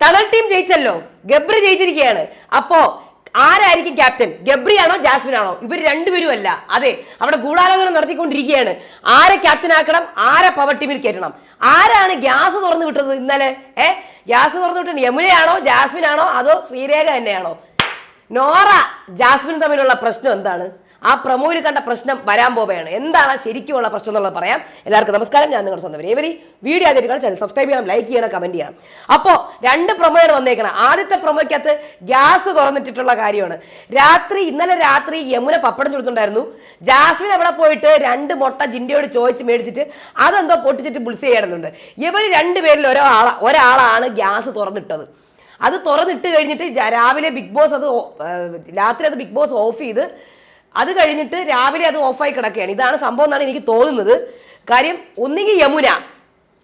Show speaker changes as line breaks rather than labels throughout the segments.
Tunnel team ജയിച്ചല്ലോ. ഗബ്രി ജയിച്ചിരിക്കുകയാണ് അപ്പോ ആരായിരിക്കും ക്യാപ്റ്റൻ? ഗബ്രി ആണോ ജാസ്മിൻ ആണോ ഇവർ രണ്ടുപേരും അല്ല അതെ അവിടെ ഗൂഢാലോചന നടത്തിക്കൊണ്ടിരിക്കുകയാണ്. ആരെ ക്യാപ്റ്റൻ ആക്കണം? ആരെ പവർ ടീമിൽ കയറ്റണം? ആരാണ് ഗ്യാസ് തുറന്നു വിട്ടത് ഇന്നലെ? ഏ? ഗ്യാസ് തുറന്നു വിട്ടത് യമുനയാണോ ജാസ്മിൻ ആണോ അതോ ശ്രീരേഖ തന്നെയാണോ? നോറ ജാസ്മിൻ തമ്മിലുള്ള പ്രശ്നം എന്താണ്? ആ പ്രമോയിൽ കണ്ട പ്രശ്നം വരാൻ പോവുകയാണ്. എന്താണ് ശരിക്കുമുള്ള പ്രശ്നം എന്നുള്ളത് പറയാം. എല്ലാവർക്കും നമസ്കാരം. ഞാൻ നിങ്ങളുടെ സ്വന്തം രേവതി. വീഡിയോ കാണാൻ ചാനൽ സബ്സ്ക്രൈബ് ചെയ്യണം ലൈക്ക് ചെയ്യണം കമന്റ് ചെയ്യണം. അപ്പോൾ രണ്ട് പ്രൊമോയാണ് വന്നേക്കണം. ആദ്യത്തെ പ്രൊമോയ്ക്കകത്ത് ഗ്യാസ് തുറന്നിട്ടിട്ടുള്ള കാര്യമാണ്. രാത്രി ഇന്നലെ രാത്രി യമുന പപ്പടം ചുടുന്നുണ്ടായിരുന്നു. ജാസ്മിൻ അവിടെ പോയിട്ട് രണ്ട് മുട്ട ജിൻഡയോട് ചോദിച്ച് മേടിച്ചിട്ട് അതെന്തോ പൊട്ടിച്ചിട്ട് ബുൾസ് ചെയ്യണമെന്നുണ്ട് ഇവർ രണ്ടുപേരിൽ ഒരാളാ ഒരാളാണ് ഗ്യാസ് തുറന്നിട്ടത്. അത് തുറന്നിട്ട് കഴിഞ്ഞിട്ട് രാവിലെ ബിഗ് ബോസ് അത് രാത്രി അത് ബിഗ് ബോസ് ഓഫ് ചെയ്ത് അത് കഴിഞ്ഞിട്ട് രാവിലെ അത് ഓഫായി കിടക്കുകയാണ്. ഇതാണ് സംഭവം എന്നാണ് എനിക്ക് തോന്നുന്നത്. കാര്യം ഒന്നുകിൽ യമുന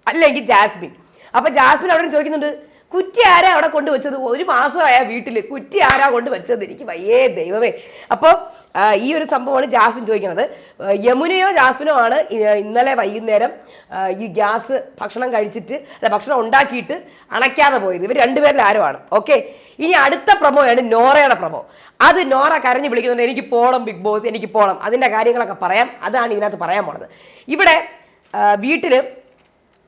അല്ലെങ്കിൽ ജാസ്മിൻ. അപ്പൊ ജാസ്മിൻ അവിടെ ചോദിക്കുന്നുണ്ട് കുറ്റി ആരാ അവിടെ കൊണ്ടുവച്ചത്? ഒരു മാസമായ വീട്ടിൽ കുറ്റി ആരാ കൊണ്ടുവച്ചത്? എനിക്ക് വയ്യേ ദൈവമേ. അപ്പോൾ ഈ ഒരു സംഭവമാണ് ജാസ്മിൻ ചോദിക്കുന്നത്. യമുനയോ ജാസ്മിനോ ആണ് ഇന്നലെ വൈകുന്നേരം ഈ ഗ്യാസ് ഭക്ഷണം കഴിച്ചിട്ട് അല്ല ഭക്ഷണം ഉണ്ടാക്കിയിട്ട് അണയ്ക്കാതെ പോയത്. ഇവർ രണ്ടുപേരിൽ ആരുമാണ്. ഓക്കെ? ഇനി അടുത്ത പ്രമോയാണ് നോറയുടെ പ്രമോ അത് നോറ കരഞ്ഞു വിളിക്കുന്നുണ്ട് എനിക്ക് പോണം ബിഗ് ബോസ് എനിക്ക് പോണം. അതിന്റെ കാര്യങ്ങളൊക്കെ പറയാം. അതാണ് ഇതിനകത്ത് പറയാൻ പോണത്. ഇവിടെ വീട്ടിൽ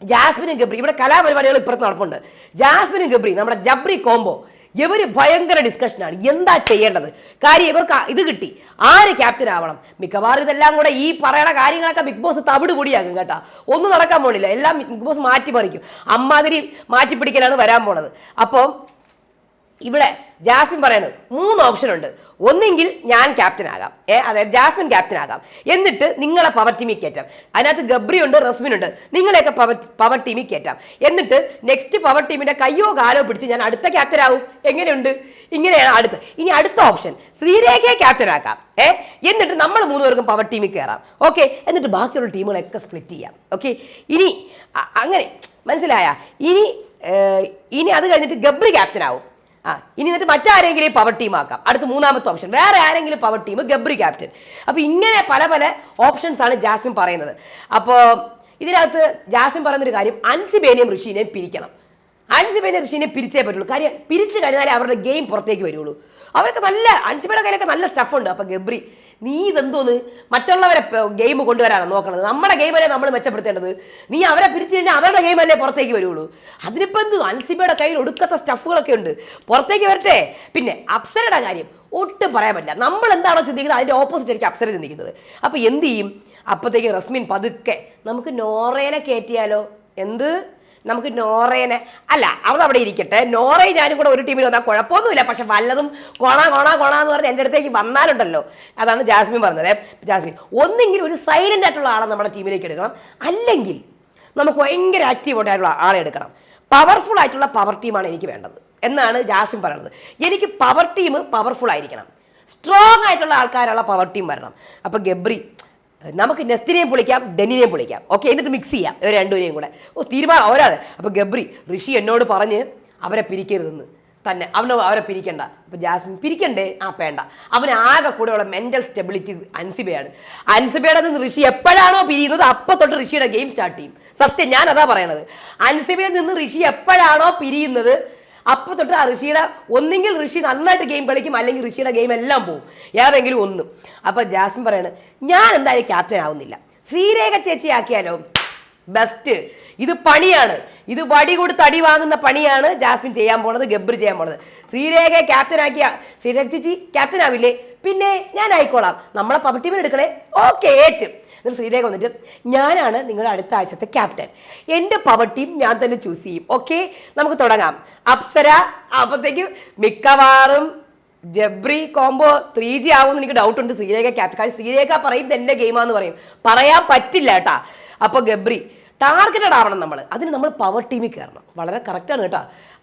ജാസ്മിനും ഗബ്രി ഇവിടെ കലാപരിപാടികൾ ഇപ്പുറത്ത് നടപ്പുണ്ട്. ജാസ്മിനും ഗബ്രി നമ്മുടെ ജബ്രി കോംബോ ഇവർ ഭയങ്കര ഡിസ്കഷനാണ് എന്താ ചെയ്യേണ്ടത്? കാര്യം ഇവർക്ക് ഇത് കിട്ടി. ആര് ക്യാപ്റ്റൻ ആവണം? മിക്കവാറും ഇതെല്ലാം കൂടെ ഈ പറയണ കാര്യങ്ങളൊക്കെ ബിഗ് ബോസ് തവിട് കൂടിയാകും കേട്ടാ. ഒന്നും നടക്കാൻ പോണില്ല. എല്ലാം ബിഗ് ബോസ് മാറ്റി മറിക്കും അമ്മാതിരി മാറ്റിപ്പിടിക്കലാണ് വരാൻ പോണത്. അപ്പം ഇവിടെ ജാസ്മിൻ പറയുന്നത് മൂന്ന് ഓപ്ഷൻ ഉണ്ട്. ഒന്നെങ്കിൽ ഞാൻ ക്യാപ്റ്റൻ ആകാം. ഏ അതായത് ജാസ്മിൻ ക്യാപ്റ്റൻ ആകാം. എന്നിട്ട് നിങ്ങളെ പവർ ടീമിൽ കയറ്റാം. അതിനകത്ത് ഗബ്രി ഉണ്ട് റസ്മിൻ ഉണ്ട്. നിങ്ങളെയൊക്കെ പവർ പവർ ടീമിൽ കയറ്റാം. എന്നിട്ട് നെക്സ്റ്റ് പവർ ടീമിന്റെ കയ്യോ കാലോ പിടിച്ച് ഞാൻ അടുത്ത ക്യാപ്റ്റൻ ആവും. എങ്ങനെയുണ്ട്? ഇങ്ങനെയാണ് അടുത്ത്. ഇനി അടുത്ത ഓപ്ഷൻ ശ്രീരേഖയെ ക്യാപ്റ്റൻ ആക്കാം. ഏ എന്നിട്ട് നമ്മൾ മൂന്നുപേർക്കും പവർ ടീമിൽ കയറാം. ഓക്കെ എന്നിട്ട് ബാക്കിയുള്ള ടീമുകളൊക്കെ സ്പ്ലിറ്റ് ചെയ്യാം. ഓക്കെ ഇനി അങ്ങനെ മനസ്സിലായ? ഇനി ഇനി അത് കഴിഞ്ഞിട്ട് ഗബ്രി ക്യാപ്റ്റൻ ആവും. ആ ഇനി എന്നിട്ട് മറ്റാരെങ്കിലും പവർ ടീം ആക്കാം. അടുത്ത മൂന്നാമത്തെ ഓപ്ഷൻ വേറെ ആരെങ്കിലും പവർ ടീം ഗബ്രി ക്യാപ്റ്റൻ അപ്പോൾ ഇങ്ങനെ പല പല ഓപ്ഷൻസ് ആണ് ജാസ്മിൻ പറയുന്നത്. അപ്പോൾ ഇതിനകത്ത് ജാസ്മിൻ പറയുന്നൊരു കാര്യം അൻസിബേനെയും ഋഷീനെയും പിരിക്കണം. അൻസിബേനെ ഋഷീനെ പിരിച്ചേ പറ്റുള്ളൂ. കാര്യം പിരിച്ചു കഴിഞ്ഞാലേ അവരുടെ ഗെയിം പുറത്തേക്ക് വരുള്ളൂ. അവരൊക്കെ നല്ല അൻസിബയുടെ കയ്യിലൊക്കെ നല്ല സ്റ്റഫുണ്ട് അപ്പോൾ ഗബ്രി നീ ഇതെന്തോന്ന്? മറ്റുള്ളവരെ ഗെയിം കൊണ്ടുവരാനാണ് നോക്കണത്. നമ്മുടെ ഗെയിമല്ലേ നമ്മൾ മെച്ചപ്പെടുത്തേണ്ടത്. നീ അവരെ പിരിച്ചു കഴിഞ്ഞാൽ അവരുടെ ഗെയിം അല്ലേ പുറത്തേക്ക് വരുള്ളൂ. അതിനിപ്പോൾ എന്ത്? അൻസിബയുടെ കയ്യിൽ ഒടുക്കത്തെ സ്റ്റഫുകളൊക്കെ ഉണ്ട്. പുറത്തേക്ക് വരട്ടെ. പിന്നെ അപ്സരയുടെ കാര്യം ഒട്ടും പറയാൻ പറ്റില്ല. നമ്മൾ എന്താണോ ചിന്തിക്കുന്നത് അതിന്റെ ഓപ്പോസിറ്റ് ആയിരിക്കും അപ്സര ചിന്തിക്കുന്നത്. അപ്പോൾ എന്ത് ചെയ്യും? അപ്പോഴത്തേക്ക് റസ്മിൻ പതുക്കെ നമുക്ക് നോറേനെ കയറ്റിയാലോ എന്ത്? നമുക്ക് നോറേനെ അല്ല അവൾ അവിടെ ഇരിക്കട്ടെ. നോറയും ഞാനും കൂടെ ഒരു ടീമിൽ വന്നാൽ കുഴപ്പമൊന്നുമില്ല. പക്ഷെ വല്ലതും കൊണ കൊണ കൊണ എന്ന് പറഞ്ഞ് എന്റെ അടുത്തേക്ക് വന്നാലുണ്ടല്ലോ. അതാണ് ജാസ്മിൻ പറഞ്ഞത്. ജാസ്മിൻ ഒന്നെങ്കിലും ഒരു സൈലന്റ് ആയിട്ടുള്ള ആളെ നമ്മുടെ ടീമിലേക്ക് എടുക്കണം. അല്ലെങ്കിൽ നമുക്ക് ഭയങ്കര ആക്റ്റീവ് ആയിട്ടുള്ള ആളെ എടുക്കണം. പവർഫുൾ ആയിട്ടുള്ള പവർ ടീമാണ് എനിക്ക് വേണ്ടത് എന്നാണ് ജാസ്മിൻ പറയുന്നത്. എനിക്ക് പവർ ടീം പവർഫുൾ ആയിരിക്കണം. സ്ട്രോങ് ആയിട്ടുള്ള ആൾക്കാരുള്ള പവർ ടീം വരണം. അപ്പോൾ ഗബ്രി നമുക്ക് നെസ്റ്റിനെയും പൊളിക്കാം ഡെന്നിനെയും പൊളിക്കാം. ഓക്കെ എന്നിട്ട് മിക്സ് ചെയ്യാം ഇവർ രണ്ടുപേരെയും കൂടെ. ഓ തീരുമാനം അവരാതെ അപ്പോൾ ഗബ്രി ഋഷി എന്നോട് പറഞ്ഞ് അവരെ പിരിക്കരുതെന്ന്. തന്നെ അവനെ അവരെ പിരിക്കണ്ട. അപ്പോൾ ജാസ്മിൻ പിരിക്കണ്ടേ? ആ വേണ്ട. അവന് ആകെ കൂടെയുള്ള മെന്റൽ സ്റ്റെബിലിറ്റി അൻസിബയാണ്. അൻസിബയുടെ നിന്ന് ഋഷി എപ്പോഴാണോ പിരിയുന്നത് അപ്പം തൊട്ട് ഋഷിയുടെ ഗെയിം സ്റ്റാർട്ട് ചെയ്യും. സത്യം ഞാൻ അതാ പറയണത്. അൻസിബയിൽ നിന്ന് ഋഷി എപ്പോഴാണോ പിരിയുന്നത് അപ്പോൾ തൊട്ട് ആ ഋഷിയുടെ ഒന്നെങ്കിൽ ഋഷി നന്നായിട്ട് ഗെയിം കളിക്കും അല്ലെങ്കിൽ ഋഷിയുടെ ഗെയിം എല്ലാം പോകും ഏതെങ്കിലും ഒന്ന്. അപ്പോൾ ജാസ്മിൻ പറയാണ് ഞാൻ എന്തായാലും ക്യാപ്റ്റൻ ആവുന്നില്ല. ശ്രീരേഖ ചേച്ചി ആക്കിയാലോ? ബെസ്റ്റ് ഇത് പണിയാണ്. ഇത് വടി കൊടുത്ത് അടി വാങ്ങുന്ന പണിയാണ് ജാസ്മിൻ ചെയ്യാൻ പോണത് ഗബ്രി ചെയ്യാൻ പോണത്. ശ്രീരേഖയെ ക്യാപ്റ്റൻ ആക്കിയ ശ്രീരേഖ ചേച്ചി ക്യാപ്റ്റൻ ആവില്ലേ? പിന്നെ ഞാൻ ആയിക്കോളാം നമ്മളെ പബ്ലിക് ടീമിൽ എടുക്കണേ? ഓക്കെ ഏറ്റും. എന്നിട്ട് ശ്രീരേഖ വന്നിട്ട് ഞാനാണ് നിങ്ങളുടെ അടുത്ത ആഴ്ചത്തെ ക്യാപ്റ്റൻ. എന്റെ പവർ ടീം ഞാൻ തന്നെ ചൂസ് ചെയ്യും. ഓക്കെ നമുക്ക് തുടങ്ങാം. അപ്സര അപ്പോഴത്തേക്ക് മിക്കവാറും ജബ്രി കോംബോ ത്രീ ജി ആവുമെന്ന് എനിക്ക് ഡൗട്ട് ഉണ്ട്. ശ്രീരേഖ ക്യാപ്റ്റൻ കാരണം ശ്രീരേഖ പറയും എന്റെ ഗെയിമാന്ന് പറയും. പറയാൻ പറ്റില്ല കേട്ടാ. അപ്പോൾ ഗബ്രി ടാർഗറ്റഡ് ആവണം നമ്മൾ അതിന് നമ്മൾ പവർ ടീമിൽ കയറണം വളരെ കറക്റ്റാണ് കേട്ടോ.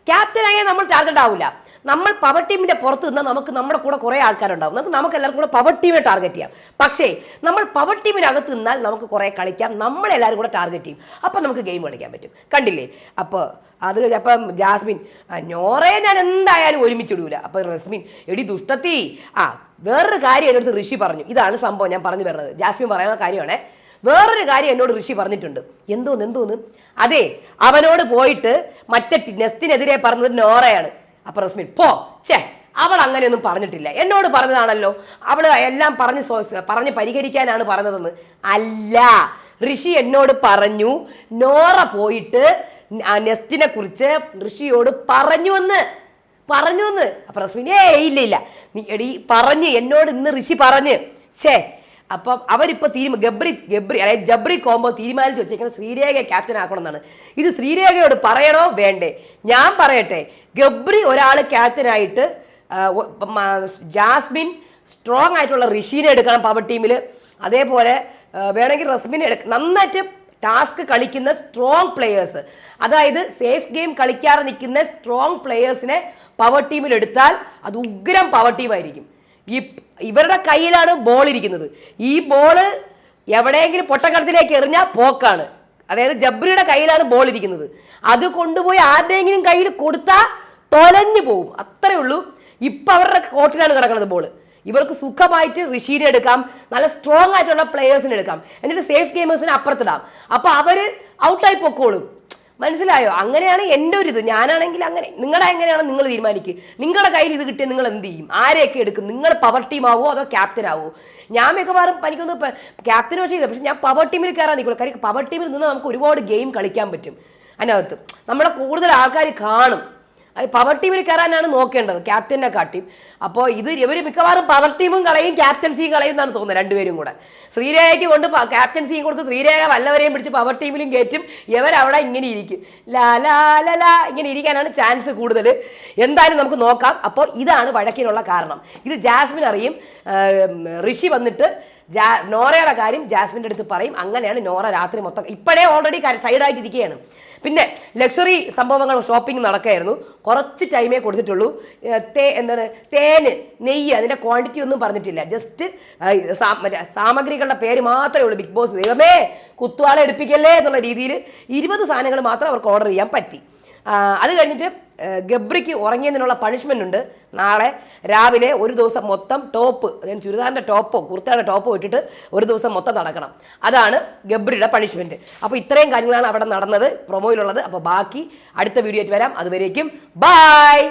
ക്യാപ്റ്റൻ ആയാൽ നമ്മൾ ടാർഗറ്റ് ആവില്ല നമ്മൾ പവർ ടീമിന്റെ പുറത്ത് നിന്നാൽ നമുക്ക് നമ്മുടെ കൂടെ കുറേ ആൾക്കാരുണ്ടാവും. നമുക്ക് നമുക്ക് എല്ലാവർക്കും കൂടെ പവർ ടീമിനെ ടാർഗറ്റ് ചെയ്യാം. പക്ഷേ നമ്മൾ പവർ ടീമിനകത്ത് നിന്നാൽ നമുക്ക് കുറേ കളിക്കാം. നമ്മളെല്ലാവരും കൂടെ ടാർഗറ്റ് ചെയ്യും. അപ്പം നമുക്ക് ഗെയിം കളിക്കാൻ പറ്റും. കണ്ടില്ലേ? അപ്പോൾ അത് അപ്പം ജാസ്മിൻ ആ, ഞാൻ എന്തായാലും ഒരുമിച്ചിടൂല. അപ്പോൾ റസ്മിൻ എടി ദുഷ്ടത്തി ആ വേറൊരു കാര്യം എന്റെ അടുത്ത് ഋഷി പറഞ്ഞു. ഇതാണ് സംഭവം ഞാൻ പറഞ്ഞു വരുന്നത്. ജാസ്മിൻ പറയുന്ന കാര്യമാണേ വേറൊരു കാര്യം എന്നോട് ഋഷി പറഞ്ഞിട്ടുണ്ട്. എന്തോന്ന് എന്തോന്ന്? അതെ അവനോട് പോയിട്ട് മറ്റേ നെസ്റ്റിനെതിരെ പറഞ്ഞത് നോറയാണ്. അപ്പൊ റസ്മിൻ പോ ചേ അവൾ അങ്ങനെയൊന്നും പറഞ്ഞിട്ടില്ല. എന്നോട് പറഞ്ഞതാണല്ലോ. അവൾ എല്ലാം പറഞ്ഞ് പറഞ്ഞ് പരിഹരിക്കാനാണ് പറഞ്ഞതെന്ന്. അല്ല ഋഷി എന്നോട് പറഞ്ഞു നോറ പോയിട്ട് നെസ്റ്റിനെ കുറിച്ച് ഋഷിയോട് പറഞ്ഞു എന്ന് പറഞ്ഞു എന്ന് അപ്പൊ റസ്മിൻ ഏ ഇല്ല ഇല്ല. നീ എടി പറഞ്ഞ് എന്നോട് ഇന്ന് ഋഷി പറഞ്ഞ്. ഷേ അപ്പം അവരിപ്പോൾ തീരുമാനം ഗബ്രി ഗബ്രി അതായത് ജബ്രി കോംബോ തീരുമാനിച്ചു വെച്ചേക്കുന്നത് ശ്രീരേഖയെ ക്യാപ്റ്റൻ ആക്കണമെന്നാണ്. ഇത് ശ്രീരേഖയോട് പറയണോ? വേണ്ടേ. ഞാൻ പറയട്ടെ. ഗബ്രി ഒരാൾ ക്യാപ്റ്റനായിട്ട് ജാസ്മിൻ സ്ട്രോങ് ആയിട്ടുള്ള ഋഷീനെ എടുക്കണം പവർ ടീമിൽ അതേപോലെ വേണമെങ്കിൽ റസ്മിനെ എടുക്ക നന്നായിട്ട് ടാസ്ക് കളിക്കുന്ന സ്ട്രോങ് പ്ലെയേഴ്സ് അതായത് സേഫ് ഗെയിം കളിക്കാതെ നിൽക്കുന്ന സ്ട്രോങ് പ്ലെയേഴ്സിനെ പവർ ടീമിൽ എടുത്താൽ അത് ഉഗ്രം പവർ ടീമായിരിക്കും ഈ ഇവരുടെ കയ്യിലാണ് ബോൾ ഇരിക്കുന്നത്. ഈ ബോൾ എവിടെയെങ്കിലും പൊട്ടക്കടത്തിലേക്ക് എറിഞ്ഞാൽ പോക്കാണ്. അതായത് ജബ്രിയുടെ കയ്യിലാണ് ബോൾ ഇരിക്കുന്നത്. അത് കൊണ്ടുപോയി ആരുടെയെങ്കിലും കയ്യിൽ കൊടുത്താൽ തൊലഞ്ഞു പോകും അത്രയേ ഉള്ളൂ. ഇപ്പം അവരുടെ കോട്ടിലാണ് കിടക്കുന്നത് ബോൾ ഇവർക്ക് സുഖമായിട്ട് ഋഷീനെ എടുക്കാം. നല്ല സ്ട്രോങ് ആയിട്ടുള്ള പ്ലെയേഴ്സിനെ എടുക്കാം. എന്നിട്ട് സേഫ് ഗെയിമേഴ്സിനെ അപ്പുറത്തിടാം. അപ്പോൾ അവർ ഔട്ടായി പൊക്കോളും. മനസ്സിലായോ? അങ്ങനെയാണ് എന്റെ ഒരു ഇത് ഞാനാണെങ്കിൽ അങ്ങനെ. നിങ്ങളുടെ എങ്ങനെയാണ് നിങ്ങൾ തീരുമാനിക്കുക നിങ്ങളുടെ കയ്യിൽ ഇത് കിട്ടിയാൽ നിങ്ങൾ എന്ത് ചെയ്യും? ആരെയൊക്കെ എടുക്കും? നിങ്ങൾ പവർ ടീം ആവോ അതോ ക്യാപ്റ്റൻ ആവോ? ഞാൻ മിക്കവാറും എനിക്കൊന്ന് ക്യാപ്റ്റൻ പക്ഷേ ചെയ്തത് പക്ഷേ ഞാൻ പവർ ടീമിൽ കയറാൻ നിൽക്കുള്ളൂ. കാര്യം പവർ ടീമിൽ നിന്ന് നമുക്ക് ഒരുപാട് ഗെയിം കളിക്കാൻ പറ്റും. അതിനകത്ത്. നമ്മളെ കൂടുതൽ ആൾക്കാർ കാണും. അത് പവർ ടീമിൽ കയറാനാണ് നോക്കേണ്ടത് ക്യാപ്റ്റനെ കാട്ടി. അപ്പോൾ ഇത് ഇവർ മിക്കവാറും പവർ ടീമും കളയും ക്യാപ്റ്റൻസിയും കളയും എന്നാണ് തോന്നുന്നത് രണ്ടുപേരും കൂടെ. ശ്രീരേഖയ്ക്ക് കൊണ്ട് ക്യാപ്റ്റൻസിയും കൊടുക്കും ശ്രീരേഖ വല്ലവരെയും പിടിച്ച് പവർ ടീമിലും കയറ്റും ഇവരവിടെ ഇങ്ങനെ ഇരിക്കും. ലാ ലാ ലാ ഇങ്ങനെ ഇരിക്കാനാണ് ചാൻസ് കൂടുതൽ എന്തായാലും നമുക്ക് നോക്കാം. അപ്പോൾ ഇതാണ് വഴക്കിനുള്ള കാരണം. ഇത് ജാസ്മിൻ അറിയും. ഋഷി വന്നിട്ട് ജാ നോറയുടെ കാര്യം ജാസ്മിന്റെ അടുത്ത് പറയും. അങ്ങനെയാണ് നോറ രാത്രി മൊത്തം ഇപ്പോഴേ ഓൾറെഡി സൈഡായിട്ട് ഇരിക്കുകയാണ് പിന്നെ ലക്ഷറി സംഭവങ്ങൾ ഷോപ്പിംഗ് നടക്കുകയായിരുന്നു കുറച്ച് ടൈമേ കൊടുത്തിട്ടുള്ളൂ. തേ എന്താണ് തേന് നെയ്യ് അതിന്റെ ക്വാണ്ടിറ്റി ഒന്നും പറഞ്ഞിട്ടില്ല. ജസ്റ്റ് മറ്റേ സാമഗ്രികളുടെ പേര് മാത്രമേ ഉള്ളൂ ബിഗ് ബോസ്. ദൈവമേ കുത്തുവാളെ എടുപ്പിക്കല്ലേ എന്നുള്ള രീതിയിൽ ഇരുപത് സാധനങ്ങൾ മാത്രം അവർക്ക് ഓർഡർ ചെയ്യാൻ പറ്റി. അത് കഴിഞ്ഞിട്ട് ഗബ്രിക്ക് ഉറങ്ങിയതിനുള്ള പണിഷ്മെന്റ് ഉണ്ട്. നാളെ രാവിലെ ഒരു ദിവസം മൊത്തം ടോപ്പ് അതായത് ചുരിദാറിന്റെ ടോപ്പോ കുർത്തയുടെ ടോപ്പോ ഇട്ടിട്ട് ഒരു ദിവസം മൊത്തം നടക്കണം. അതാണ് ഗബ്രിയുടെ പണിഷ്മെന്റ് അപ്പോൾ ഇത്രയും കാര്യങ്ങളാണ് അവിടെ നടന്നത് പ്രൊമോയിലുള്ളത് അപ്പോൾ ബാക്കി അടുത്ത വീഡിയോ ആയിട്ട് വരാം. അതുവരേക്കും ബായ്